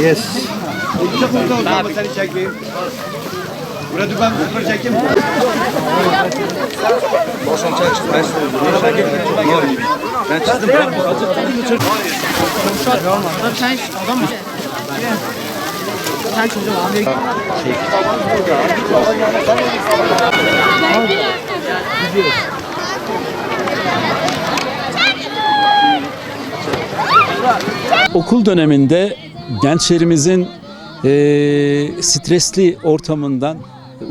Yes. Çok mutlu oldum seni. Burada ben sıfır çekeyim. Ben çizdim. Sen adam mı? Sen çocuğum abi. Okul döneminde gençlerimizin eee, stresli ortamından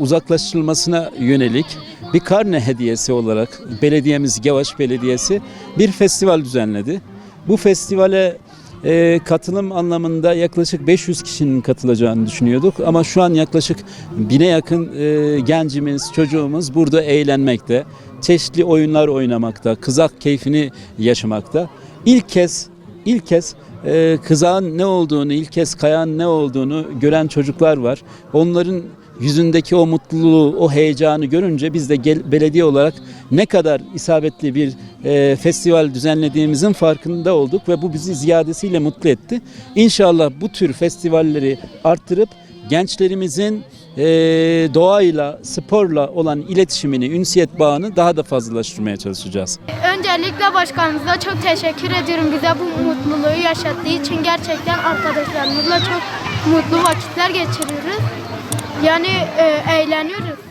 uzaklaştırılmasına yönelik bir karne hediyesi olarak belediyemiz Gevaş Belediyesi bir festival düzenledi. Bu festivale eee, katılım anlamında yaklaşık 500 kişinin katılacağını düşünüyorduk ama şu an yaklaşık bine yakın eee, gencimiz, çocuğumuz burada eğlenmekte, çeşitli oyunlar oynamakta, kızak keyfini yaşamakta. İlk kez İlk kez e, kızağın ne olduğunu, ilk kez kayağın ne olduğunu gören çocuklar var. Onların yüzündeki o mutluluğu, o heyecanı görünce biz de gel- belediye olarak ne kadar isabetli bir e, festival düzenlediğimizin farkında olduk ve bu bizi ziyadesiyle mutlu etti. İnşallah bu tür festivalleri arttırıp gençlerimizin e, doğayla, sporla olan iletişimini, ünsiyet bağını daha da fazlalaştırmaya çalışacağız. Öncelikle başkanımıza çok teşekkür ediyorum bize bu mutluluğu yaşattığı için. Gerçekten arkadaşlarımızla çok mutlu vakitler geçiriyoruz. Yani e, eğleniyoruz.